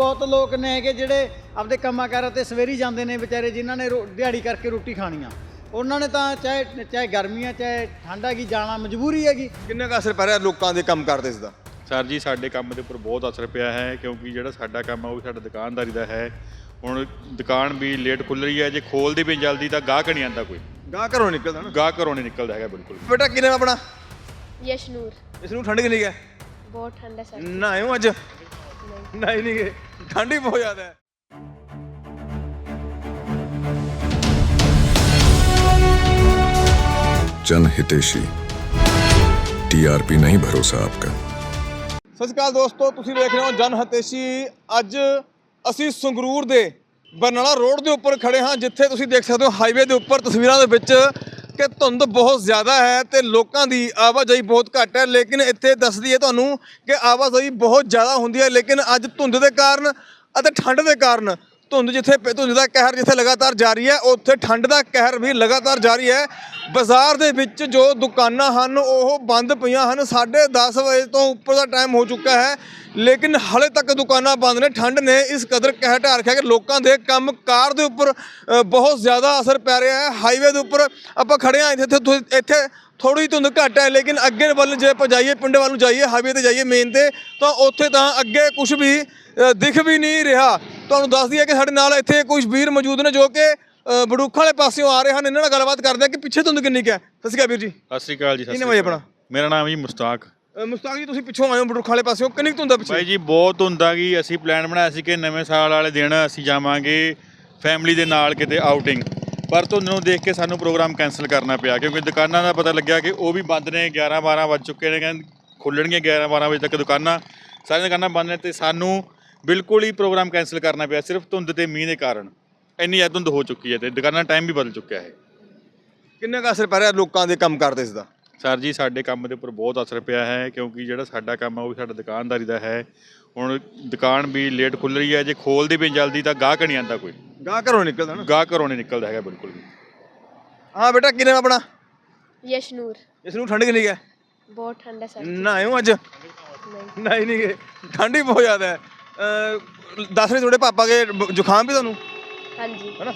ਬਹੁਤ ਲੋਕ ਨੇ ਹੈਗੇ ਜਿਹੜੇ ਆਪਦੇ ਕੰਮਾਂ ਕਾਰਾਂ ਤੇ ਸਵੇਰੀ ਜਾਂਦੇ ਨੇ ਵਿਚਾਰੇ ਜਿਨ੍ਹਾਂ ਨੇ ਰੋ- ਦਿਹਾੜੀ ਕਰਕੇ ਰੋਟੀ ਖਾਣੀ ਆ। ਉਹਨਾਂ ਨੇ ਤਾਂ ਚਾਹੇ ਚਾਹੇ ਗਰਮੀਆਂ ਚਾਹੇ ਠੰਡ ਹੈਗੀ ਜਾਣਾ ਮਜਬੂਰੀ ਹੈਗੀ। ਕਿੰਨਾ ਕੁ ਅਸਰ ਪੈ ਰਿਹਾ ਲੋਕਾਂ ਦੇ ਕੰਮ ਕਰਦੇ ਇਸ ਦਾ? ਸਰ ਜੀ ਸਾਡੇ ਕੰਮ ਦੇ ਉੱਪਰ ਬਹੁਤ ਅਸਰ ਪਿਆ ਹੈ ਕਿਉਂਕਿ ਜਿਹੜਾ ਸਾਡਾ ਕੰਮ ਹੈ ਉਹ ਵੀ ਸਾਡਾ ਦੁਕਾਨਦਾਰੀ ਦਾ ਹੈ। ਹੁਣ ਦੁਕਾਨ ਵੀ ਲੇਟ ਖੁੱਲ ਰਹੀ ਹੈ ਜੇ ਖੋਲਦੀ ਵੀ ਜਲਦੀ ਤਾਂ ਗਾਹਕ ਨਹੀਂ ਆਂਦਾ ਕੋਈ। ਗਾਹ ਘਰੋਂ ਨਿਕਲਦਾ ਨਾ? ਗਾਹਕ ਘਰੋਂ ਨਹੀਂ ਨਿਕਲਦਾ ਹੈਗਾ ਬਿਲਕੁਲ। ਬੇਟਾ ਕਿਨੇ ਆਪਣਾ? ਯਸ਼ਨੂਰ ਇਸ ਨੂੰ ਠੰਡ ਕਿੰਨੀ ਹੈ? ਬਹੁਤ ਠੰਡਾ ਸਰ। ਨਹਾਇਓ ਅੱਜ? ਨਹੀਂ। ਨਹੀਂ ਗਏ? ਠੰਡ ਹੀ ਬਹੁਤ ਜ਼ਿਆਦਾ ਹੈ जन हितेशी टीआरपी नहीं भरोसा आपका ਸਤਿ ਸ਼੍ਰੀ ਅਕਾਲ ਦੋਸਤੋ ਤੁਸੀਂ ਵੇਖ ਰਹੇ ਹੋ ਜਨ ਹਤੇਸ਼ੀ ਅੱਜ ਅਸੀਂ ਸੰਗਰੂਰ ਦੇ ਬਰਨਾਲਾ ਰੋਡ ਦੇ ਉੱਪਰ ਖੜੇ ਹਾਂ ਜਿੱਥੇ ਤੁਸੀਂ ਦੇਖ ਸਕਦੇ ਹੋ ਹਾਈਵੇ ਦੇ ਉੱਪਰ ਤਸਵੀਰਾਂ ਦੇ ਵਿੱਚ ਕਿ ਧੁੰਦ ਬਹੁਤ ਜ਼ਿਆਦਾ ਹੈ ਤੇ ਲੋਕਾਂ ਦੀ ਆਵਾਜਾਈ ਬਹੁਤ ਘੱਟ ਹੈ। ਲੇਕਿਨ ਇੱਥੇ ਦੱਸਦੀ ਹੈ ਤੁਹਾਨੂੰ ਕਿ ਆਵਾਜਾਈ ਬਹੁਤ ਜ਼ਿਆਦਾ ਹੁੰਦੀ ਹੈ। ਲੇਕਿਨ ਅੱਜ ਧੁੰਦ ਦੇ ਕਾਰਨ ਅਤੇ ਠੰਡ ਦੇ ਕਾਰਨ ਧੁੰਦ ਜਿੱਥੇ ਪ- ਧੁੰਦ ਦਾ ਕਹਿਰ ਜਿੱਥੇ ਲਗਾਤਾਰ ਜਾਰੀ ਹੈ, ਉੱਥੇ ਠੰਡ ਦਾ ਕਹਿਰ ਵੀ ਲਗਾਤਾਰ ਜਾਰੀ ਹੈ। ਬਾਜ਼ਾਰ ਦੇ ਵਿੱਚ ਜੋ ਦੁਕਾਨਾਂ ਹਨ, ਉਹ ਬੰਦ ਪਈਆਂ ਹਨ। 10:30 ਵਜੇ ਤੋਂ ਉੱਪਰ ਦਾ ਟਾਈਮ ਹੋ ਚੁੱਕਾ ਹੈ, ਲੇਕਿਨ ਹਲੇ ਤੱਕ ਦੁਕਾਨਾਂ ਬੰਦ ਨੇ। ਠੰਡ ਨੇ ਇਸ ਕਦਰ ਕਹਿ ਢਾਹ ਰੱਖਿਆ ਕਿ ਲੋਕਾਂ ਦੇ ਕੰਮ ਕਾਰ ਦੇ ਉੱਪਰ ਬਹੁਤ ਜ਼ਿਆਦਾ ਅਸਰ ਪੈ ਰਿਹਾ ਹੈ। ਹਾਈਵੇ ਦੇ ਉੱਪਰ ਆਪਾਂ ਖੜੇ ਹਾਂ, ਇੱਥੇ ਇੱਥੇ- ਇੱਥੇ ਥੋੜੀ ਧੁੰਦ ਘੱਟ ਹੈ ਲੇਕਿਨ ਅੱਗੇ ਵੱਲ ਜੇ ਆਪਾਂ ਜਾਈਏ ਪਿੰਡ ਵੱਲ ਨੂੰ ਜਾਈਏ ਹਾਈਵੇ ਤੇ ਜਾਈਏ ਮੇਨ ਤੇ ਤਾਂ ਉੱਥੇ ਤਾਂ ਅੱਗੇ ਕੁਝ ਵੀ ਦਿਖ ਵੀ ਨਹੀਂ ਰਿਹਾ। ਤੁਹਾਨੂੰ ਦੱਸ ਦਈਏ ਕਿ ਸਾਡੇ ਨਾਲ ਇੱਥੇ ਕੁਝ ਵੀਰ ਮੌਜੂਦ ਨੇ ਜੋ ਕਿ ਬੜੂਖਾਂ ਵਾਲੇ ਪਾਸਿਓਂ ਆ ਰਹੇ ਹਨ। ਇਹਨਾਂ ਨਾਲ ਗੱਲਬਾਤ ਕਰਦੇ ਹਾਂ ਕਿ ਪਿੱਛੇ ਧੁੰਦ ਕਿੰਨੀ ਕੁ ਹੈ। ਸਤਿ ਸ਼੍ਰੀ ਅਕਾਲ ਵੀਰ ਜੀ। ਸਤਿ ਸ੍ਰੀ ਅਕਾਲ ਜੀ ਸਤਿ ਕੀ ਸ੍ਰੀ ਨਾਮ ਹੈ ਅਕਾਲ। ਆਪਣਾ? ਮੇਰਾ ਨਾਮ ਜੀ ਮੁਸਤਾਕ। ਮੁਸਤਾਕ ਜੀ ਤੁਸੀਂ ਪਿੱਛੋਂ ਆਏ ਹੋ ਬੜੂਖਾਂ ਵਾਲੇ ਪਾਸਿਓਂ। ਕਿੰਨੀ ਧੁੰਦ ਹੈ ਪਿੱਛੇ? ਬਾਈ ਜੀ ਬਹੁਤ ਹੁੰਦਾ ਗਈ। ਅਸੀਂ ਪਲਾਨ ਬਣਾਇਆ ਸੀ ਕਿ ਨਵੇਂ ਸਾਲ ਵਾਲੇ ਦਿਨ ਅਸੀਂ ਜਾਵਾਂਗੇ ਫੈਮਿਲੀ ਦੇ ਨਾਲ ਕਿਤੇ ਆਊਟਿੰਗ ਪਰ ਧੁੰਦ ਨੂੰ ਦੇਖ ਕੇ ਸਾਨੂੰ ਪ੍ਰੋਗਰਾਮ ਕੈਨਸਲ ਕਰਨਾ ਪਿਆ ਕਿਉਂਕਿ ਦੁਕਾਨਾਂ ਦਾ ਪਤਾ ਲੱਗਿਆ ਕਿ ਉਹ ਵੀ ਬੰਦ ਨੇ 11 12 ਵੱਜ ਚੁੱਕੇ ਨੇ ਕਹਿੰਦੇ ਖੁੱਲਣਗੀਆਂ 11 12 ਵਜੇ ਤੱਕ ਦੁਕਾਨਾਂ। ਸਾਰੀਆਂ ਦੁਕਾਨਾਂ ਬੰਦ ਨੇ ਤੇ ਸਾਨੂੰ ਬਿਲਕੁਲ ਹੀ ਪ੍ਰੋਗਰਾਮ ਕੈਨਸਲ ਕਰਨਾ ਪਿਆ ਸਿਰਫ ਧੁੰਦ ਤੇ ਮੀਂਹ ਦੇ ਕਾਰਨ। ਇੰਨੀ ਜ਼ਿਆਦਾ ਧੁੰਦ ਹੋ ਚੁੱਕੀ ਹੈ ਤੇ ਦੁਕਾਨਾਂ ਟਾਈਮ ਵੀ ਬਦਲ ਚੁੱਕਿਆ ਹੈ। ਕਿੰਨਾ ਕੁ ਅਸਰ ਪੈ ਰਿਹਾ ਲੋਕਾਂ ਦੇ ਕੰਮ ਕਰਦੇ ਇਸ ਦਾ? ਸਰ ਜੀ ਸਾਡੇ ਕੰਮ ਦੇ ਉੱਪਰ ਬਹੁਤ ਅਸਰ ਪਿਆ ਹੈ ਕਿਉਂਕਿ ਜਿਹੜਾ ਸਾਡਾ ਕੰਮ ਹੈ ਉਹ ਵੀ ਸਾਡਾ ਦੁਕਾਨਦਾਰੀ ਦਾ ਹੈ। ਹੁਣ ਦੁਕਾਨ ਵੀ ਲੇਟ ਖੁੱਲ ਰਹੀ ਹੈ ਜੇ ਖੋਲਦੀ ਵੀ ਜਲਦੀ ਤਾਂ ਗਾਹਕ ਨਹੀਂ ਆਂਦਾ ਕੋਈ। ਗਾਹ ਘਰੋਂ ਨਿਕਲਦਾ ਨਾ। ਗਾਹਕ ਘਰੋਂ ਨਹੀਂ ਨਿਕਲਦਾ ਹੈਗਾ ਬਿਲਕੁਲ ਵੀ। ਹਾਂ ਬੇਟਾ ਕਿਨੇ ਆਪਣਾ? ਯਸ਼ਨੂਰ। ਇਸ ਨੂੰ ਠੰਡ ਕਿੰਨੀ ਕੁ ਹੈ? ਬਹੁਤ ਠੰਡਾ ਸਰ। ਨਹਾਇਓ ਅੱਜ? ਨਹੀਂ। ਨਹੀਂ ਨਹੀਂ ਠੰਡ ਹੀ ਬਹੁਤ ਜ਼ਿਆਦਾ ਹੈ। ਅ, ਦੱਸ ਰਹੇ ਤੁਹਾਡੇ ਪਾਪਾ ਕੇ ਬ- ਜ਼ੁਕਾਮ ਵੀ ਤੁਹਾਨੂੰ? ਹਾਂਜੀ। ਹੈਨਾ?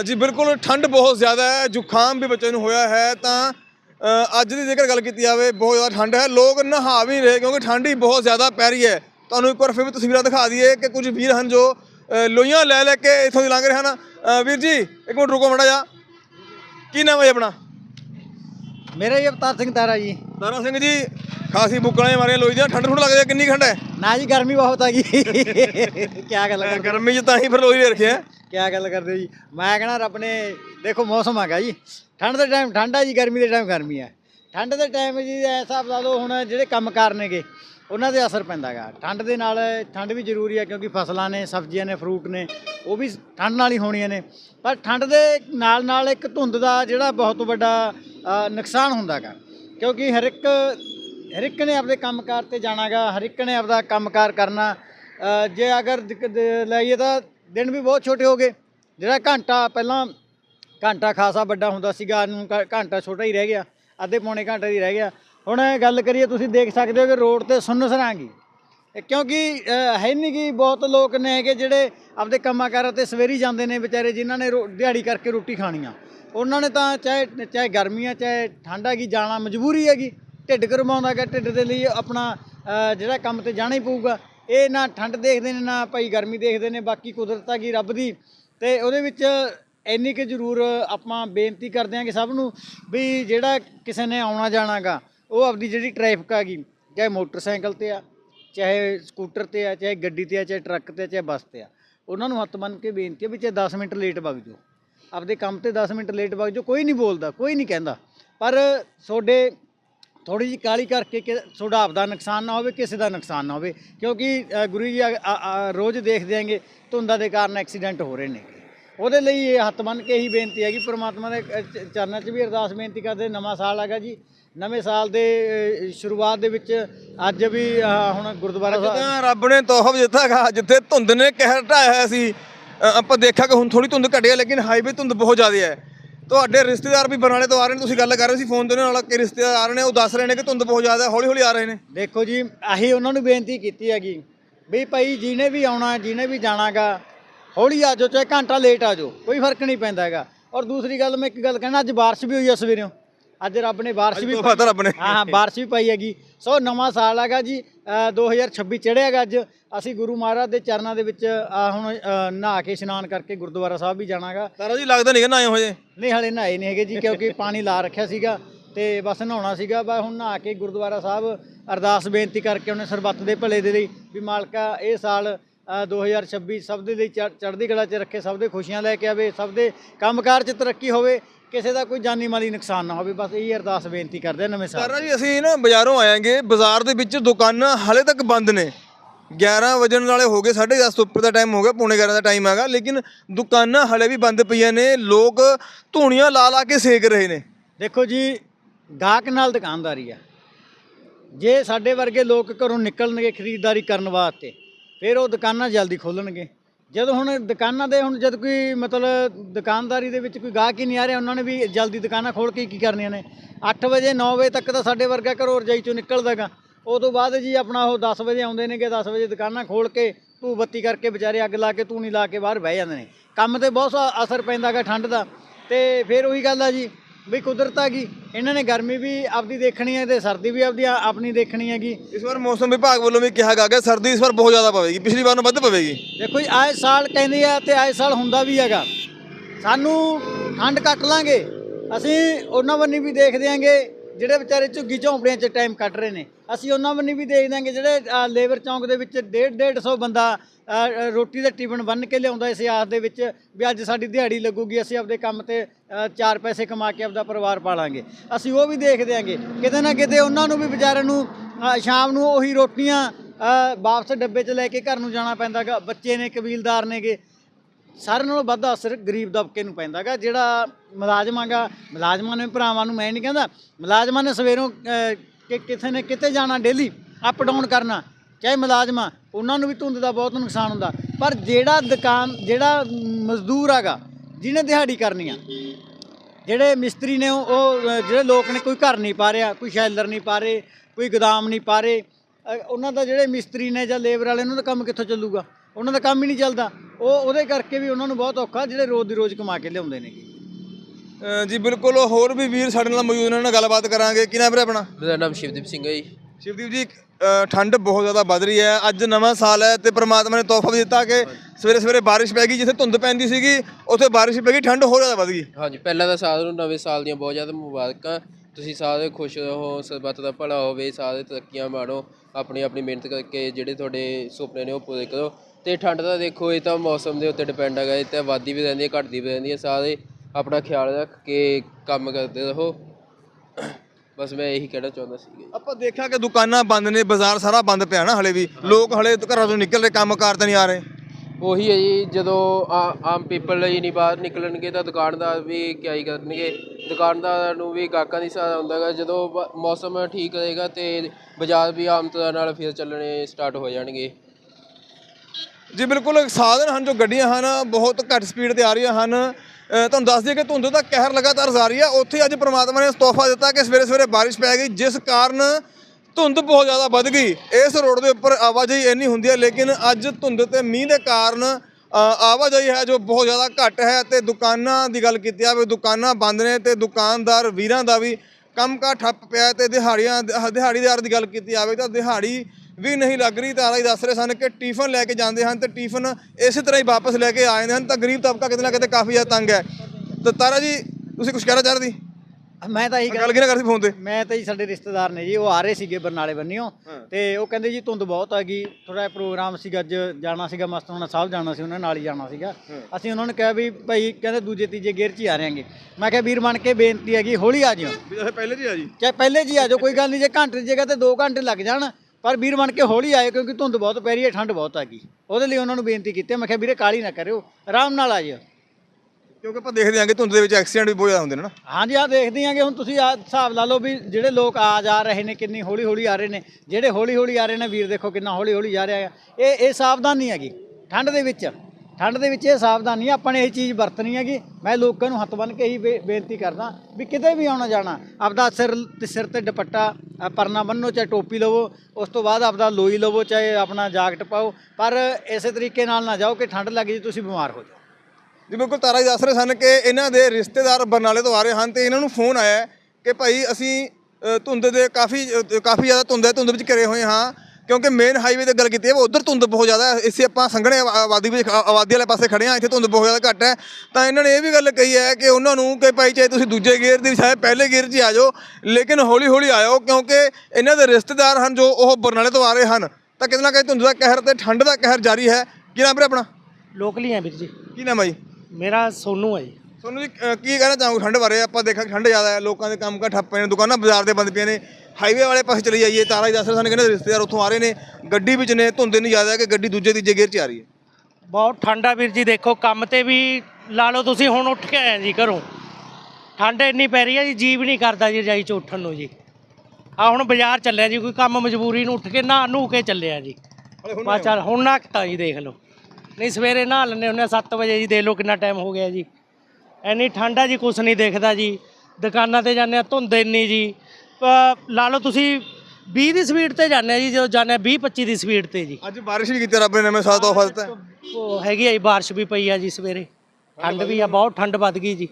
ਅ, ਜੀ ਬਿਲਕੁਲ ਠੰਡ ਬਹੁਤ ਜ਼ਿਆਦਾ ਹੈ ਜ਼ੁਕਾਮ ਵੀ ਬੱਚੇ ਨੂੰ ਹੋਇਆ ਹੈ ਤਾਂ ਅ, ਅੱਜ ਦੀ ਜੇਕਰ ਗੱਲ ਕੀਤੀ ਜਾਵੇ ਬਹੁਤ ਜ਼ਿਆਦਾ ਠੰਡ ਹੈ। ਲੋਕ ਨਹਾ ਵੀ ਨਹੀਂ ਰਹੇ ਕਿਉਂਕਿ ਠੰਡ ਹੀ ਬਹੁਤ ਜ਼ਿਆਦਾ ਪੈ ਰਹੀ ਹੈ। ਤੁਹਾਨੂੰ ਇੱਕ ਵਾਰ ਫਿਰ ਵੀ ਤਸਵੀਰਾਂ ਦਿਖਾ ਦਈਏ ਕਿ ਕੁਝ ਵੀਰ ਹਨ ਜੋ ਲੋਈਆਂ ਲੈ ਲੈ ਕੇ ਇੱਥੋਂ ਦੀ ਲੰਘ ਰਹੇ ਹਨ। ਵੀਰ ਜੀ ਇੱਕ ਮਿੰਟ ਰੁਕੋ ਮੜਾ ਜਾ ਕੀ ਨਾਮ ਹੈ ਆਪਣਾ? ਮੇਰਾ ਜੀ ਅਵਤਾਰ ਸਿੰਘ ਤਾਰਾ ਜੀ। ਤਾਰਾ ਸਿੰਘ ਜੀ ਖਾਸੀ ਬੁੱਕਲਾਂ ਮਾਰੀਆਂ ਲੋਈ ਦੀਆਂ। ਠੰਡ ਠੁੰਡ ਲੱਗਦੀ ਹੈ ਕਿੰਨੀ ਠੰਡ ਹੈ? ਨਾ ਜੀ ਗਰਮੀ ਬਹੁਤ ਹੈਗੀ ਕੀ ਗੱਲ ਅ, ਕਰਦੇ? ਗਰਮੀ 'ਚ ਤਾਂ ਹੀ ਫਿਰ ਲੋਈ ਦੇ ਰੱਖਿਆ ਕੀ ਗੱਲ ਕਰਦੇ ਜੀ? ਮੈਂ ਕਹਿਣਾ ਰੱਬ ਨੇ ਦੇਖੋ ਮੌਸਮ ਹੈਗਾ ਜੀ। ਠੰਡ ਦੇ ਟਾਈਮ ਠੰਡ ਜੀ ਗਰਮੀ ਦੇ ਟਾਈਮ ਗਰਮੀ ਹੈ। ਠੰਡ ਦੇ ਟਾਈਮ ਜੀ ਐ ਹਿਸਾਬ ਲਾ ਲਓ ਹੁਣ ਜਿਹੜੇ ਕੰਮ ਕਾਰ ਨੇਗੇ। ਉਹਨਾਂ ਦੇ ਅਸਰ ਪੈਂਦਾ ਗਾ ਠੰਡ ਦੇ ਨਾਲ ਠੰਡ ਵੀ ਜ਼ਰੂਰੀ ਹੈ ਕਿਉਂਕਿ ਫਸਲਾਂ ਨੇ, ਸਬਜ਼ੀਆਂ ਨੇ ਫਰੂਟ ਨੇ, ਉਹ ਵੀ ਠੰਡ ਨਾਲ ਹੀ ਹੋਣੀਆਂ ਨੇ। ਪਰ ਠੰਡ ਦੇ ਨਾਲ ਨਾਲ ਇੱਕ ਧੁੰਦ ਦਾ ਜਿਹੜਾ ਬਹੁਤ ਵੱਡਾ ਨੁਕਸਾਨ ਹੁੰਦਾ ਗਾ ਕਿਉਂਕਿ ਹਰ ਇੱਕ ਹਰ ਇੱਕ ਨੇ ਆਪਣੇ ਕੰਮਕਾਰ ਤੇ ਜਾਣਾਗਾ ਹਰ ਇੱਕ ਨੇ ਆਪਦਾ ਕੰਮਕਾਰ ਕਰਨਾ। ਜੇ ਅਗਰ ਦਿੱਕ- ਦੇ- ਲਈਏ ਤਾਂ ਦਿਨ ਵੀ ਬਹੁਤ ਛੋਟੇ ਹੋ ਗਏ। ਜਿਹੜਾ ਘੰਟਾ ਪਹਿਲਾਂ, ਘੰਟਾ ਖਾਸਾ ਵੱਡਾ ਹੁੰਦਾ ਸੀਗਾ, ਨੂੰ ਘ- ਘੰਟਾ ਛੋਟਾ ਹੀ ਰਹਿ ਗਿਆ, ਅੱਧੇ ਪੌਣੇ ਘੰਟੇ ਦੀ ਰਹਿ ਗਿਆ। ਹੁਣ ਗੱਲ ਕਰੀਏ, ਤੁਸੀਂ ਦੇਖ ਸਕਦੇ ਹੋ ਕਿ ਰੋਡ ਤੇ ਸੁੰਨ ਸਰਾਂਗੀ ਕਿਉਂਕਿ ਹੈ ਨਹੀਂ ਕਿ ਬਹੁਤ ਲੋਕ ਨੇ ਹੈਗੇ ਜਿਹੜੇ ਆਪਦੇ ਕੰਮਾਂ ਕਾਰਾਂ ਤੇ ਸਵੇਰੀ ਜਾਂਦੇ ਨੇ ਵਿਚਾਰੇ ਜਿਨ੍ਹਾਂ ਨੇ ਰੋ- ਦਿਹਾੜੀ ਕਰਕੇ ਰੋਟੀ ਖਾਣੀ ਆ ਉਹਨਾਂ ਨੇ ਤਾਂ ਚਾਹੇ ਚਾਹੇ ਗਰਮੀਆਂ ਚਾਹੇ ਠੰਡ ਹੈਗੀ, ਜਾਣਾ ਮਜਬੂਰੀ ਹੈਗੀ। ਢਿੱਡ ਕਰਵਾਉਂਦਾ ਗਾ ਢਿੱਡ ਦੇ ਲਈ ਆਪਣਾ ਜਿਹੜਾ ਕੰਮ ਤੇ ਜਾਣਾ ਹੀ ਪਊਗਾ। ਇਹ ਨਾ ਠੰਡ ਦੇਖਦੇ ਨੇ, ਨਾ ਭਾਈ ਗਰਮੀ ਦੇਖਦੇ ਨੇ, ਬਾਕੀ ਕੁਦਰਤ ਆ ਗਈ ਰੱਬ ਦੀ। ਤੇ ਉਹਦੇ ਵਿੱਚ ਇੰਨੀ ਕਿ ਜ਼ਰੂਰ ਆਪਾਂ ਬੇਨਤੀ ਕਰਦੇ ਹਾਂ ਕਿ ਸਭ ਨੂੰ ਵੀ ਜਿਹੜਾ ਕਿਸੇ ਨੇ ਆਉਣਾ ਜਾਣਾਗਾ ਉਹ ਆਪਦੀ ਜਿਹੜੀ ਟ੍ਰੈਫਿਕ ਗਈ, ਚਾਹੇ ਮੋਟਰਸਾਈਕਲ ਤੇ ਆ, ਚਾਹੇ ਸਕੂਟਰ ਤੇ ਆ, ਚਾਹੇ ਗੱਡੀ ਤੇ ਆ, ਚਾਹੇ ਟਰੱਕ ਤੇ ਆ, ਚਾਹੇ ਬੱਸ ਤੇ ਆ, ਉਹਨਾਂ ਨੂੰ ਹੱਥ ਬੰਨ੍ਹ ਕੇ ਬੇਨਤੀ ਹੈ ਵੀ ਚਾਹੇ 10 ਮਿੰਟ ਲੇਟ ਵਗ ਜਾਓ। ਆਪਦੇ ਕੰਮ ਤੇ 10 ਮਿੰਟ ਲੇਟ ਵਗ ਜਾਓ, ਕੋਈ ਨਹੀਂ ਬੋਲਦਾ, ਕੋਈ ਨਹੀਂ ਕਹਿੰਦਾ। ਪਰ ਤੁਹਾਡੇ ਥੋੜੀ ਜਿਹੀ ਕਾਲੀ ਕਰਕੇ ਕਿ ਤੁਹਾਡਾ ਆਪਦਾ ਨੁਕਸਾਨ ਨਾ ਹੋਵੇ, ਕਿਸੇ ਦਾ ਨੁਕਸਾਨ ਨਾ ਹੋਵੇ, ਕਿਉਂਕਿ ਗੁਰੂ ਜੀ, ਅ- ਰੋਜ਼ ਦੇਖਦੇ ਆਂਗੇ, ਧੁੰਦਾਂ ਦੇ ਕਾਰਨ ਐਕਸੀਡੈਂਟ ਹੋ ਰਹੇ ਨੇ ਉਹਦੇ ਲਈ ਇਹ ਹੱਥ ਬੰਨ ਕੇ ਹੀ ਬੇਨਤੀ ਹੈਗੀ ਕਿ ਪ੍ਰਮਾਤਮਾ ਦੇ ਚ- ਚਰਨਾਂ 'ਚ ਵੀ ਅਰਦਾਸ ਬੇਨਤੀ ਕਰਦੇ, ਨਵਾਂ ਸਾਲ ਹੈਗਾ ਜੀ। ਨਵੇਂ ਸਾਲ ਦੇ ਅ, ਸ਼ੁਰੂਆਤ ਦੇ ਵਿੱਚ ਅੱਜ ਵੀ ਅ, ਹੁਣ ਗੁਰਦੁਆਰਾ ਸਾਹਿਬ ਤਾਂ ਰੱਬ ਨੇ ਤੋਹਫ ਦਿੱਤਾ ਹੈਗਾ ਜਿੱਥੇ ਧੁੰਦ ਨੇ ਕਹਿਰ ਢਾਇਆ ਹੋਇਆ ਸੀ। ਅ, ਆਪਾਂ ਦੇਖਿਆ ਕਿ ਹੁਣ ਥੋੜੀ ਧੁੰਦ ਘਟੀ ਹੈ ਲੇਕਿਨ ਹਾਈਵੇ ਧੁੰਦ ਬਹੁਤ ਜ਼ਿਆਦਾ ਹੈ ਤੁਹਾਡੇ ਰਿਸ਼ਤੇਦਾਰ ਵੀ ਬਰਨਾਲੇ ਤੋਂ ਆ ਰਹੇ ਨੇ ਤੁਸੀਂ ਗੱਲ ਕਰ ਰਹੇ ਸੀ ਫੋਨ ਤੇ ਉਹਨਾਂ ਨਾਲ ਕਿ ਰਿਸ਼ਤੇਦਾਰ ਆ ਰਹੇ ਨੇ ਉਹ ਦੱਸ ਰਹੇ ਨੇ ਕਿ ਧੁੰਦ ਬਹੁਤ ਜ਼ਿਆਦਾ ਹੈ ਹੌਲੀ ਹੌਲੀ ਆ ਰਹੇ ਨੇ। ਦੇਖੋ ਜੀ ਆਹੀ ਉਹਨਾਂ ਨੂੰ ਬੇਨਤੀ ਕੀਤੀ ਹੈਗੀ ਵੀ ਭਾਈ ਜਿਹਨੇ ਵੀ ਆਉਣਾ ਜਿਹਨੇ ਵੀ ਜਾਣਾਗਾ ਹੌਲੀ ਆ ਜਾਓ ਚਾਹੇ ਘੰਟਾ ਲੇਟ ਆ ਜਾਓ ਕੋਈ ਫ਼ਰਕ ਨਹੀਂ ਪੈਂਦਾ ਹੈਗਾ। ਔਰ ਦੂਸਰੀ ਗੱਲ ਮੈਂ ਇੱਕ ਗੱਲ ਕਹਿਣਾ ਅੱਜ ਬਾਰਿਸ਼ ਵੀ ਹੋਈ ਆ ਸਵੇਰੇੋਂ। ਅੱਜ ਰੱਬ ਨੇ ਬਾਰਿਸ਼ ਵੀ ਰੱਬ ਨੇ ਹਾਂ ਹਾਂ ਬਾਰਿਸ਼ ਵੀ ਪਈ ਹੈਗੀ। ਸੋ ਨਵਾਂ ਸਾਲ ਹੈਗਾ ਜੀ। ਅ, 2026 ਚੜ੍ਹਿਆਗਾ ਅੱਜ। ਅਸੀਂ ਗੁਰੂ ਮਹਾਰਾਜ ਦੇ ਚਰਨਾਂ ਦੇ ਵਿੱਚ ਅ, ਹੁਣ ਅ, ਨਹਾ ਕੇ ਇਸ਼ਨਾਨ ਕਰਕੇ ਗੁਰਦੁਆਰਾ ਸਾਹਿਬ ਵੀ ਜਾਣਾਗਾ। ਤਾਰਾ ਜੀ ਲੱਗਦਾ ਨਹੀਂ ਕਿ ਨਾ ਆਏ ਹੋ ਜੇ ਨਹੀਂ ਹਲੇ ਨਹਾਏ ਨਹੀਂ ਹੈਗੇ ਜੀ ਕਿਉਂਕਿ ਪਾਣੀ ਲਾ ਰੱਖਿਆ ਸੀਗਾ ਤੇ ਬਸ ਨਹਾਉਣਾ ਸੀਗਾ। ਬਸ ਹੁਣ ਨਹਾ ਕੇ ਗੁਰਦੁਆਰਾ ਸਾਹਿਬ ਅਰਦਾਸ ਬੇਨਤੀ ਕਰਕੇ ਉਹਨੇ ਸਰਬੱਤ ਦੇ ਭਲੇ ਦੇ ਲਈ ਵੀ ਮਾਲਕਾ ਇਹ ਸਾਲ ਅ, 2026 ਸਭ ਦੇ ਲਈ ਚੜ੍ਹ- ਚੜ੍ਹਦੀ ਕਲਾ 'ਚ ਰੱਖੇ ਸਭ ਦੇ ਖੁਸ਼ੀਆਂ ਲੈ ਕੇ ਆਵੇ ਸਭ ਦੇ ਕੰਮਕਾਰ 'ਚ ਤਰੱਕੀ ਹੋਵੇ। ਕਿਸੇ ਦਾ ਕੋਈ ਜਾਨੀ ਮਾਲੀ ਨੁਕਸਾਨ ਨਾ ਹੋਵੇ ਬਸ ਇਹੀ ਅਰਦਾਸ ਬੇਨਤੀ ਕਰਦੇ ਆ ਨਵੇਂ ਸਾਲ ਤਾਰਾ ਜੀ ਅਸੀਂ ਨਾ ਬਾਜ਼ਾਰੋਂ ਆਏਗੇ ਬਾਜ਼ਾਰ ਦੇ ਵਿੱਚ ਦੁਕਾਨਾਂ ਹਲੇ ਤੱਕ ਬੰਦ ਨੇ। 11 ਵਜਣ ਵਾਲੇ ਹੋ ਗਏ 10:30 ਤੋਂ ਉੱਪਰ ਦਾ ਟਾਈਮ ਹੋ ਗਿਆ ਪੌਣੇ 11 ਦਾ ਟਾਈਮ ਹੈਗਾ ਲੇਕਿਨ ਦੁਕਾਨਾਂ ਹਲੇ ਵੀ ਬੰਦ ਪਈਆਂ ਨੇ ਲੋਕ ਧੂਣੀਆਂ ਲਾ ਲਾ ਕੇ ਸੇਕ ਰਹੇ ਨੇ। ਦੇਖੋ ਜੀ ਗਾਹਕ ਨਾਲ ਦੁਕਾਨਦਾਰੀ ਆ। ਜੇ ਸਾਡੇ ਵਰਗੇ ਲੋਕ ਘਰੋਂ ਨਿਕਲਣਗੇ ਖਰੀਦਦਾਰੀ ਕਰਨ ਵਾਸਤੇ ਫਿਰ ਉਹ ਦੁਕਾਨਾਂ ਜਲਦੀ ਖੋਲਣਗੇ। ਜਦੋਂ ਹੁਣ ਦੁਕਾਨਾਂ ਦੇ ਹੁਣ ਜਦ ਕੋਈ ਮਤਲਬ ਦੁਕਾਨਦਾਰੀ ਦੇ ਵਿੱਚ ਕੋਈ ਗਾਹਕ ਹੀ ਨਹੀਂ ਆ ਰਿਹਾ, ਉਹਨਾਂ ਨੇ ਵੀ ਜਲਦੀ ਦੁਕਾਨਾਂ ਖੋਲ ਕੇ ਕੀ ਕਰਨੀਆਂ ਨੇ? 8 ਵਜੇ 9 ਵਜੇ ਤੱਕ ਤਾਂ ਸਾਡੇ ਵਰਗਾ ਘਰੋਂ ਰਜਾਈ ਚੋਂ ਨਿਕਲਦਾਗਾ। ਉਹ ਤੋਂ ਬਾਅਦ ਜੀ ਆਪਣਾ ਉਹ 10 ਵਜੇ ਆਉਂਦੇ ਨੇਗੇ 10 ਵਜੇ ਦੁਕਾਨਾਂ ਖੋਲ ਕੇ ਧੂ ਬੱਤੀ ਕਰਕੇ ਵਿਚਾਰੇ ਅੱਗ ਲਾ ਕੇ, ਧੂਣੀ ਲਾ ਕੇ ਬਾਹਰ ਬਹਿ ਜਾਂਦੇ ਨੇ। ਕੰਮ ਤੇ ਬਹੁਤ ਸਾ- ਅਸਰ ਪੈਂਦਾਗਾ ਠੰਡ ਦਾ। ਤੇ ਫਿਰ ਉਹੀ ਗੱਲ ਆ ਜੀ ਵੀ ਕੁਦਰਤ ਆ ਗਈ। ਇਹਨਾਂ ਨੇ ਗਰਮੀ ਵੀ ਆਪਦੀ ਦੇਖਣੀ ਹੈ ਤੇ ਸਰਦੀ ਵੀ ਆਪਦੀ ਆ- ਆਪਣੀ ਦੇਖਣੀ ਹੈਗੀ। ਇਸ ਵਾਰ ਮੌਸਮ ਵਿਭਾਗ ਵੱਲੋਂ ਵੀ ਕਿਹਾ ਗਿਆ ਕਿ ਸਰਦੀ ਇਸ ਵਾਰ ਬਹੁਤ ਜ਼ਿਆਦਾ ਪਵੇਗੀ। ਪਿਛਲੀ ਵਾਰ ਨਾਲੋਂ ਵੱਧ ਪਵੇਗੀ। ਦੇਖੋ ਜੀ ਆਏ ਸਾਲ ਕਹਿੰਦੇ ਆ ਤੇ ਆਏ ਸਾਲ ਹੁੰਦਾ ਵੀ ਹੈਗਾ। ਸਾਨੂੰ ਠੰਡ ਕੱਟ ਲਾਂਗੇ। ਅਸੀਂ ਉਹਨਾਂ ਬੰਨੀ ਵੀ ਦੇਖ ਦਿਆਂਗੇ ਜਿਹੜੇ ਵਿਚਾਰੇ ਝੁੱਗੀ ਝੌਂਪੜੀਆਂ 'ਚ ਟਾਈਮ ਕੱਟ ਰਹੇ ਨੇ। ਅਸੀਂ ਉਹਨਾਂ ਬੰਨੀ ਵੀ ਦੇਖ ਦਿਆਂਗੇ, ਜਿਹੜੇ ਲੇਬਰ ਚੌਂਕ ਦੇ ਵਿੱਚ 1.5 150 ਬੰਦਾ ਰੋਟੀ ਦਾ ਟਿਫਨ ਬੰਨ ਕੇ ਲਿਆਉਂਦਾ ਇਸ ਆਸ ਦੇ ਵਿੱਚ ਵੀ ਅੱਜ ਸਾਡੀ ਦਿਹਾੜੀ ਲੱਗੂਗੀ, ਅਸੀਂ ਆਪਦੇ ਕੰਮ ਤੇ ਚਾਰ ਪੈਸੇ ਕਮਾ ਕੇ ਆਪਦਾ ਪਰਿਵਾਰ ਪਾਲਾਂਗੇ। ਅਸੀਂ ਉਹ ਵੀ ਦੇਖ ਦਿਆਂਗੇ। ਕਿਤੇ ਨਾ ਕਿਤੇ ਉਹਨਾਂ ਨੂੰ ਵੀ ਵਿਚਾਰਿਆਂ ਨੂੰ ਸ਼ਾਮ ਨੂੰ ਉਹੀ ਰੋਟੀਆਂ ਵਾਪਸ ਡੱਬੇ 'ਚ ਲੈ ਕੇ ਘਰ ਨੂੰ ਜਾਣਾ ਪੈਂਦਾਗਾ। ਬੱਚੇ ਨੇ, ਕਬੀਲਦਾਰ ਨੇਗੇ। ਸਾਰਿਆਂ ਨਾਲੋਂ ਵੱਧ ਅਸਰ ਗਰੀਬ ਦਬਕੇ ਨੂੰ ਪੈਂਦਾਗਾ ਜਿਹੜਾ ਮੁਲਾਜ਼ਮਾਂ ਗਾ ਮੁਲਾਜ਼ਮਾਂ ਨੇ ਭਰਾਵਾਂ ਨੂੰ ਮੈਂ ਨਹੀਂ ਕਹਿੰਦਾ ਮੁਲਾਜ਼ਮਾਂ ਨੇ ਸਵੇਰੋਂ ਅਹ, ਕਿ ਕਿਸੇ ਨੇ ਕਿਤੇ ਜਾਣਾ ਡੇਲੀ ਅਪ ਡਾਊਨ ਕਰਨਾ ਚਾਹੇ ਮੁਲਾਜ਼ਮਾਂ ਉਹਨਾਂ ਨੂੰ ਵੀ ਧੁੰਦ ਦਾ ਬਹੁਤ ਨੁਕਸਾਨ ਹੁੰਦਾ ਪਰ ਜਿਹੜਾ ਦੁਕਾਨ ਜਿਹੜਾ ਮਜ਼ਦੂਰ ਹੈਗਾ ਜਿਹਨੇ ਦਿਹਾੜੀ ਕਰਨੀ ਆ ਜਿਹੜੇ ਮਿਸਤਰੀ ਨੇ ਉਹ ਜਿਹੜੇ ਲੋਕ ਨੇ ਕੋਈ ਘਰ ਨਹੀਂ ਪਾ ਰਿਹਾ ਕੋਈ ਸ਼ੈਲਰ ਨਹੀਂ ਪਾ ਰਹੇ ਕੋਈ ਗੋਦਾਮ ਨਹੀਂ ਪਾ ਰਹੇ ਉਹਨਾਂ ਦਾ ਜਿਹੜੇ ਮਿਸਤਰੀ ਨੇ ਜਾਂ ਲੇਬਰ ਵਾਲੇ ਉਹਨਾਂ ਦਾ ਕੰਮ ਕਿੱਥੋਂ ਚੱਲੂਗਾ? ਉਹਨਾਂ ਦਾ ਕੰਮ ਹੀ ਨਹੀਂ ਚੱਲਦਾ। ਉਹ ਉਹਦੇ ਕਰਕੇ ਵੀ ਉਹਨਾਂ ਨੂੰ ਬਹੁਤ ਔਖਾ ਜਿਹੜੇ ਰੋਜ਼ ਦੀ ਰੋਜ਼ ਕਮਾ ਕੇ ਲਿਆਉਂਦੇ ਨੇ। ਅ, ਜੀ ਬਿਲਕੁਲ ਹੋਰ ਵੀ ਵੀਰ ਸਾਡੇ ਨਾਲ ਮੌਜੂਦ ਨੇ ਉਹਨਾਂ ਨਾਲ ਗੱਲਬਾਤ ਕਰਾਂਗੇ। ਕੀ ਨਾਮ ਵੀਰੇ ਆਪਣਾ? ਮੇਰਾ ਨਾਮ ਸ਼ਿਵਦੀਪ ਸਿੰਘ ਹੈ ਜੀ। ਸ਼ਿਵਦੀਪ ਜੀ ਅ, ਠੰਡ ਬਹੁਤ ਜ਼ਿਆਦਾ ਵੱਧ ਰਹੀ ਹੈ। ਅੱਜ ਨਵਾਂ ਸਾਲ ਹੈ ਤੇ ਪ੍ਰਮਾਤਮਾ ਨੇ ਤੋਹਫਾ ਵੀ ਦਿੱਤਾ ਕਿ ਸਵੇਰੇ ਸਵੇਰੇ ਬਾਰਿਸ਼ ਪੈ ਗਈ ਜਿੱਥੇ ਧੁੰਦ ਪੈਂਦੀ ਸੀਗੀ ਉੱਥੇ ਬਾਰਿਸ਼ ਪੈ ਗਈ ਠੰਡ ਹੋਰ ਜ਼ਿਆਦਾ ਵੱਧ ਗਈ। ਹਾਂਜੀ ਪਹਿਲਾਂ ਤਾਂ ਸਾਰਿਆਂ ਨੂੰ ਨਵੇਂ ਸਾਲ ਦੀਆਂ ਬਹੁਤ ਜ਼ਿਆਦਾ ਮੁਬਾਰਕਾਂ। ਤੁਸੀਂ ਸਾਰੇ ਖੁਸ਼ ਰਹੋ ਸਰਬੱਤ ਦਾ ਭਲਾ ਹੋਵੇ ਸਾਰੇ ਤਰੱਕੀਆਂ ਮਾਣੋ ਆਪਣੀ ਆਪਣੀ ਮਿਹਨਤ ਕਰਕੇ ਜਿਹੜੇ ਤੁਹਾਡੇ ਸੁਪਨੇ ਨੇ ਉਹ ਪੂਰੇ ਕਰੋ। ਤੇ ਠੰਡ ਦਾ ਦੇਖੋ ਇਹ ਤਾਂ ਮੌਸਮ ਦੇ ਉੱਤੇ ਡਿਪੈਂਡ ਹੈਗਾ ਇਹ ਤਾਂ ਵੱਧਦੀ ਵੀ ਰਹਿੰਦੀ ਹੈ ਘਟਦੀ ਵੀ ਰਹਿੰਦੀ ਹੈ ਸਾਰੇ ਆਪਣਾ ਖਿਆਲ ਰੱਖ ਕੇ ਕੰਮ ਕਰਦੇ ਰਹੋ। ਬਸ ਮੈਂ ਇਹੀ ਕਹਿਣਾ ਚਾਹੁੰਦਾ ਸੀ ਆਪਾਂ ਦੇਖਿਆ ਕਿ ਦੁਕਾਨਾਂ ਬੰਦ ਨੇ ਬਾਜ਼ਾਰ ਸਾਰਾ ਬੰਦ ਪਿਆ ਨਾ ਹਲੇ ਵੀ। ਲੋਕ ਹਲੇ ਘਰਾਂ ਤੋਂ ਨਿਕਲ ਰਹੇ ਕੰਮਕਾਰ ਤੇ ਨਹੀਂ ਆ ਰਹੇ। ਉਹੀ ਹੈ ਜੀ ਜਦੋਂ ਆ- ਆਮ ਪੀਪਲ ਹੀ ਨਹੀਂ ਬਾਹਰ ਨਿਕਲਣਗੇ ਤਾਂ ਦੁਕਾਨਦਾਰ ਵੀ ਕਿਆ ਹੀ ਕਰਨਗੇ। ਦੁਕਾਨਦਾਰਾਂ ਨੂੰ ਵੀ ਗਾਹਕਾਂ ਦੀ ਸਹਾਰਾ ਹੁੰਦਾ ਗਾ ਜਦੋਂ ਮੌਸਮ ਠੀਕ ਰਹੇਗਾ ਤੇ ਬਾਜ਼ਾਰ ਵੀ ਆਮ ਤਰ੍ਹਾਂ ਨਾਲ ਫਿਰ ਚੱਲਣੇ ਸਟਾਰਟ ਹੋ ਜਾਣਗੇ। ਜੀ ਬਿਲਕੁਲ, ਸਾਧਨ ਹਨ ਜੋ ਗੱਡੀਆਂ ਹਨ, ਬਹੁਤ ਘੱਟ ਸਪੀਡ ਤੇ ਆ ਰਹੀਆਂ ਹਨ। ਤੁਹਾਨੂੰ ਦੱਸ ਦਈਏ ਕਿ ਧੁੰਦ ਦਾ ਕਹਿਰ ਲਗਾਤਾਰ ਜਾਰੀ ਹੈ ਉੱਥੇ ਅੱਜ ਪ੍ਰਮਾਤਮਾ ਨੇ ਤੋਹਫਾ ਦਿੱਤਾ ਕਿ ਸਵੇਰੇ ਸਵੇਰੇ ਬਾਰਿਸ਼ ਪੈ ਗਈ, ਜਿਸ ਕਾਰਨ ਧੁੰਦ ਬਹੁਤ ਜ਼ਿਆਦਾ ਵੱਧ ਗਈ। ਇਸ ਰੋਡ ਦੇ ਉੱਪਰ ਆਵਾਜਾਈ ਇੰਨੀ ਹੁੰਦੀ ਹੈ ਲੇਕਿਨ ਅੱਜ ਧੁੰਦ ਤੇ ਮੀਂਹ ਦੇ ਕਾਰਨ ਆਵਾਜਾਈ ਹੈ ਜੋ ਬਹੁਤ ਜ਼ਿਆਦਾ ਘੱਟ ਹੈ ਤੇ ਦੁਕਾਨਾਂ ਦੀ ਗੱਲ ਕੀਤੀ ਜਾਵੇ, ਦੁਕਾਨਾਂ ਬੰਦ ਨੇ ਤੇ ਦੁਕਾਨਦਾਰ ਵੀਰਾਂ ਦਾ ਵੀ ਕੰਮ ਕੰਮਕਾਰ ਠੱਪ ਪਿਆ ਤੇ ਦਿਹਾੜੀਆਂ ਦਿਹਾੜੀਦਾਰ ਦੀ ਗੱਲ ਕੀਤੀ ਜਾਵੇ ਤਾਂ ਦਿਹਾੜੀ ਵੀ ਨਹੀਂ ਲੱਗ ਰਹੀ ਤਾਰਾ ਹੀ ਦੱਸ ਰਹੇ ਸਨ ਕਿ ਟਿਫਨ ਲੈ ਕੇ ਜਾਂਦੇ ਹਨ ਤੇ ਟਿਫਨ ਇਸੇ ਤਰ੍ਹਾਂ ਹੀ ਵਾਪਸ ਲੈ ਕੇ ਆ ਜਾਂਦੇ ਹਨ। ਤਾਂ ਗਰੀਬ ਤਬਕਾ ਕਿਤੇ ਨਾ ਕਿਤੇ ਕਾਫੀ ਜ਼ਿਆਦਾ ਤੰਗ ਹੈ। ਤਾਂ ਤਾਰਾ ਜੀ ਤੁਸੀਂ ਕੁਝ ਕਹਿਣਾ ਚਾਹ ਰਹੀ ਮੈਂ ਤਾਂ ਇਹੀ ਗੱਲ ਕਿਹਨਾਂ ਕਰਦੀ ਫੋਨ ਤੇ? ਮੈਂ ਤਾਂ ਜੀ ਸਾਡੇ ਰਿਸ਼ਤੇਦਾਰ ਨੇ ਜੀ ਉਹ ਆ ਰਹੇ ਸੀਗੇ ਬਰਨਾਲੇ ਬੰਨਿਓ। ਤੇ ਉਹ ਕਹਿੰਦੇ ਜੀ ਧੁੰਦ ਬਹੁਤ ਆ ਗਈ। ਥੋੜਾ ਪ੍ਰੋਗਰਾਮ ਸੀਗਾ ਅੱਜ ਜਾਣਾ ਸੀਗਾ ਮਸਤਾਨਾ ਸਾਹਿਬ ਜਾਣਾ ਸੀ ਉਹਨਾਂ ਨਾਲ ਹੀ ਜਾਣਾ ਸੀਗਾ। ਅਸੀਂ ਉਹਨਾਂ ਨੂੰ ਕਿਹਾ ਵੀ ਭਾਈ ਕਹਿੰਦੇ ਦੂਜੇ ਤੀਜੇ ਗੇਅਰ 'ਚ ਹੀ ਆ ਰਹੇਗੇ। ਮੈਂ ਕਿਹਾ ਵੀਰ ਬਣ ਕੇ ਬੇਨਤੀ ਹੈਗੀ ਹੌਲੀ ਆ ਜਿਓ। ਪਹਿਲੇ ਜੀ ਆ ਜੀ। ਚਾਹੇ ਪਹਿਲੇ ਜੀ ਆ ਜਾਓ ਕੋਈ ਗੱਲ ਨਹੀਂ ਜੇ ਘੰਟੇ ਦੀ ਜਗ੍ਹਾ ਤੇ 2 ਘੰਟੇ ਲੱਗ ਜਾਣ ਪਰ ਵੀਰ ਬਣ ਕੇ ਹੌਲੀ ਆਏ ਕਿਉਂਕਿ ਧੁੰਦ ਬਹੁਤ ਪੈ ਰਹੀ ਹੈ ਠੰਡ ਬਹੁਤ ਆ ਗਈ ਉਹਦੇ ਲਈ ਉਹਨਾਂ ਨੂੰ ਬੇਨਤੀ ਕੀਤੀ ਮੈਂ ਕਿਹਾ ਵੀਰੇ ਕਾਲੀ ਨਾ ਕਰਿਓ। ਆਰਾਮ ਨਾਲ ਆ ਜਿਓ। ਕਿਉਂਕਿ ਆਪਾਂ ਦੇਖਦੇ ਕਿ ਧੁੰਦ ਦੇ ਵਿੱਚ ਐਕਸੀਡੈਂਟ ਵੀ ਬਹੁਤ ਜ਼ਿਆਦਾ ਹੁੰਦੇ ਨੇ ਨਾ। ਹਾਂਜੀ ਆ ਦੇਖਦੇ ਆਂਗੇ। ਹੁਣ ਤੁਸੀਂ ਆ ਹਿਸਾਬ ਲਾ ਲਓ ਵੀ ਜਿਹੜੇ ਲੋਕ ਆ ਜਾ ਰਹੇ ਨੇ ਕਿੰਨੀ ਹੌਲੀ ਹੌਲੀ ਆ ਰਹੇ ਨੇ ਜਿਹੜੇ ਹੌਲੀ ਹੌਲੀ ਆ ਰਹੇ ਨੇ ਵੀਰ ਦੇਖੋ ਕਿੰਨਾ ਹੌਲੀ ਹੌਲੀ ਜਾ ਰਿਹਾ ਹੈ ਇਹ ਇਹ ਸਾਵਧਾਨੀ ਹੈਗੀ। ਠੰਡ ਦੇ ਵਿੱਚ ਠੰਡ ਦੇ ਵਿੱਚ ਇਹ ਸਾਵਧਾਨੀ ਆਪਾਂ ਨੇ ਇਹ ਚੀਜ਼ ਵਰਤਣੀ ਹੈਗੀ। ਮੈਂ ਲੋਕਾਂ ਨੂੰ ਹੱਥ ਬੰਨ੍ਹ ਕੇ ਹੀ ਬੇਨਤੀ ਕਰਦਾ ਵੀ ਕਿਤੇ ਵੀ ਆਉਣਾ ਜਾਣਾ ਆਪਦਾ ਸਿਰ ਸਿਰ ਤੇ ਦੁਪੱਟਾ ਪਰਨਾ ਬੰਨੋ, ਚਾਹੇ ਟੋਪੀ ਲਵੋ, ਉਸ ਤੋਂ ਬਾਅਦ ਆਪਦਾ ਲੋਈ ਲਵੋ, ਚਾਹੇ ਆਪਣਾ ਜਾਕਟ ਪਾਓ, ਪਰ ਇਸੇ ਤਰੀਕੇ ਨਾਲ ਨਾ ਜਾਓ ਕਿ ਠੰਡ ਲੱਗ ਜੇ, ਤੁਸੀਂ ਬਿਮਾਰ ਹੋ ਜਾਓ। ਜੀ, ਬਿਲਕੁਲ ਤਾਰਾ ਜੀ ਦੱਸ ਰਹੇ ਸਨ ਕਿ ਇਹਨਾਂ ਦੇ ਰਿਸ਼ਤੇਦਾਰ ਬਰਨਾਲੇ ਤੋਂ ਆ ਰਹੇ ਹਨ ਤੇ ਇਹਨਾਂ ਨੂੰ ਫੋਨ ਆਇਆ ਕਿ ਭਾਈ ਅਸੀਂ ਧੁੰਦ ਦੇ ਕਾਫੀ ਕਾਫੀ ਜ਼ਿਆਦਾ ਧੁੰਦ ਹੈ, ਧੁੰਦ ਵਿੱਚ ਘਿਰੇ ਹੋਏ ਹਾਂ। ਕਿਉਂਕਿ ਮੇਨ ਹਾਈਵੇ ਤੇ ਗੱਲ ਕੀਤੀ ਹੈ ਉਧਰ ਧੁੰਦ ਬਹੁਤ ਜ਼ਿਆਦਾ ਹੈ। ਇਸੇ ਆਪਾਂ ਸੰਘਣੇ ਆਬਾ- ਆਬਾਦੀ ਵਿੱਚ ਆ- ਆਬਾਦੀ ਵਾਲੇ ਪਾਸੇ ਖੜੇ ਹਾਂ ਇੱਥੇ ਧੁੰਦ ਬਹੁਤ ਜ਼ਿਆਦਾ ਘੱਟ ਹੈ। ਤਾਂ ਇਹਨਾਂ ਨੇ ਇਹ ਵੀ ਗੱਲ ਕਹੀ ਹੈ ਕਿ ਉਹਨਾਂ ਨੂੰ ਕਿ ਭਾਈ ਚਾਹੇ ਤੁਸੀਂ ਦੂਜੇ ਗੇਅਰ ਦੀ ਬਜਾਏ ਪਹਿਲੇ ਗੇਅਰ 'ਚ ਹੀ ਆ ਜਾਓ ਲੇਕਿਨ ਹੌਲੀ ਹੌਲੀ ਆਇਓ ਕਿਉਂਕਿ ਇਹਨਾਂ ਦੇ ਰਿਸ਼ਤੇਦਾਰ ਹਨ ਜੋ ਉਹ ਬਰਨਾਲੇ ਤੋਂ ਆ ਰਹੇ ਹਨ। ਤਾਂ ਕਿਤੇ ਨਾ ਕਿਤੇ ਧੁੰਦ ਦਾ ਕਹਿਰ ਤੇ ਠੰਡ ਦਾ ਕਹਿਰ ਜਾਰੀ ਹੈ। ਕੀ ਨਾਮ ਹੈ ਆਪਣਾ? ਲੋਕਲੀ ਆ ਵੀਰ ਜੀ। ਕੀ ਨਾਮ ਹੈ ਜੀ? ਮੇਰਾ ਸੋਨੂ ਆ ਜੀ। ਤੁਹਾਨੂੰ ਜੀ ਕੀ ਕਹਿਣਾ ਚਾਹੋਗੇ? ਠੰਡ ਬਾਰੇ ਆਪਾਂ ਦੇਖਾਂ ਠੰਡ ਜ਼ਿਆਦਾ ਹੈ ਲੋਕਾਂ ਦੇ ਕੰਮ ਕਾ ਠੱਪ ਪਏ ਨੇ ਦੁਕਾਨਾਂ ਬਾਜ਼ਾਰ ਦੇ ਬੰਦ ਪਈਆਂ ਨੇ। ਹਾਈਵੇ ਵਾਲੇ ਪਾਸੇ ਚਲੀ ਜਾਈਏ ਤਾਰਾ ਹੀ ਦੱਸ ਰਹੇ ਸਾਨੂੰ ਕਹਿੰਦੇ ਰਿਸ਼ਤੇਦਾਰ ਉੱਥੋਂ ਆ ਰਹੇ ਨੇ ਗੱਡੀ ਵਿੱਚ ਨੇ ਧੁੰਦ ਨਹੀਂ ਜ਼ਿਆਦਾ ਕਿ ਗੱਡੀ ਦੂਜੇ ਤੀਜੇ ਗੇਅਰ 'ਚ ਆ ਰਹੀ ਹੈ। ਬਹੁਤ ਠੰਡਾ ਵੀਰ ਜੀ ਦੇਖੋ ਕੰਮ ਤੇ ਵੀ ਲਾ ਲਓ ਤੁਸੀਂ ਹੁਣ ਉੱਠ ਕੇ ਆਏ ਜੀ ਘਰੋਂ। ਠੰਡ ਇੰਨੀ ਪੈ ਰਹੀ ਹੈ ਜੀ ਜੀਵ ਨਹੀਂ ਕਰਦਾ ਜੀ ਰਜਾਈ ਚ ਉੱਠਣ ਨੂੰ ਜੀ। ਆ ਹੁਣ ਬਾਜ਼ਾਰ ਚੱਲਿਆ ਜੀ ਕੋਈ ਕੰਮ ਮਜਬੂਰੀ ਨੂੰ ਉੱਠ ਕੇ ਨਹਾ ਨੂ ਕੇ ਚੱਲਿਆ ਜੀ। ਬਾ ਚੱਲ ਹੁਣ ਨਹਾਤਾ ਜੀ ਦੇਖ ਲਓ। ਨਹੀਂ ਸਵੇਰੇ ਨਹਾ ਲੈਂਦੇ ਹੁੰਦੇ 7 ਵਜੇ ਜੀ ਦੇਖ ਲਓ ਕਿੰਨਾ ਟਾਈਮ ਹੋ ਗਿਆ ਜੀ। ਇੰਨੀ ਠੰਡ ਆ ਜੀ ਕੁਛ ਨਹੀਂ ਦਿਖਦਾ ਜੀ। ਦੁਕਾਨਾਂ ਤੇ ਜਾਂਦੇ ਆ ਧੁੰਦ ਇੰਨੀ ਜੀ। ਲਾ ਲਓ ਤੁਸੀਂ 20 ਦੀ ਸਪੀਡ ਤੇ ਜਾਂਦੇ ਆ ਜੀ ਜਦੋਂ ਜਾਂਦੇ ਆ 20 25 ਦੀ ਸਪੀਡ ਤੇ ਜੀ। ਅੱਜ ਬਾਰਿਸ਼ ਵੀ ਕੀਤੀ ਰੱਬ ਨੇ ਨਵੇਂ ਸਾਲ ਤੋਹਫਾ ਦਿੱਤਾ। ਉਹ ਹੈਗੀ ਆ ਜੀ ਬਾਰਿਸ਼ ਵੀ ਪਈ ਆ ਜੀ ਸਵੇਰੇ। ਠੰਡ ਵੀ ਆ ਬਹੁਤ ਠੰਡ ਵੱਧ ਗਈ ਜੀ।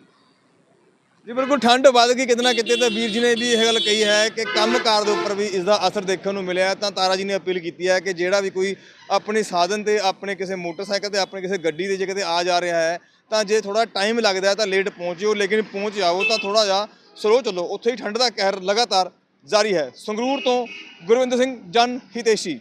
ਜੀ ਬਿਲਕੁਲ ਠੰਡ ਵੱਧ ਗਈ ਕਿਤੇ ਨਾ ਕਿਤੇ ਤਾਂ ਵੀਰ ਜੀ ਨੇ ਵੀ ਇਹ ਗੱਲ ਕਹੀ ਹੈ ਕਿ ਕੰਮਕਾਰ ਦੇ ਉੱਪਰ ਵੀ ਇਸ ਦਾ ਅਸਰ ਦੇਖਣ ਨੂੰ ਮਿਲਿਆ। ਤਾਂ ਤਾਰਾ ਜੀ ਨੇ ਅਪੀਲ ਕੀਤੀ ਹੈ ਕਿ ਜਿਹੜਾ ਵੀ ਕੋਈ ਆਪਣੇ ਸਾਧਨ ਤੇ ਆਪਣੇ ਕਿਸੇ ਮੋਟਰਸਾਈਕਲ ਤੇ ਆਪਣੇ ਕਿਸੇ ਗੱਡੀ ਤੇ ਜੇ ਕਿਤੇ ਆ ਜਾ ਰਿਹਾ ਹੈ ਤਾਂ ਜੇ ਥੋੜਾ ਟਾਈਮ ਲੱਗਦਾ ਤਾਂ ਲੇਟ ਪਹੁੰਚਿਓ, ਲੇਕਿਨ ਪਹੁੰਚ ਜਾਓ ਤਾਂ ਥੋੜਾ ਜਿਹਾ ਸਲੋ ਚੱਲੋ। ਉੱਥੇ ਹੀ ਠੰਡ ਦਾ ਕਹਿਰ ਲਗਾਤਾਰ ਜਾਰੀ ਹੈ। ਸੰਗਰੂਰ ਤੋਂ ਗੁਰਵਿੰਦਰ ਸਿੰਘ, ਜਨ ਹਿਤੇਸ਼ੀ।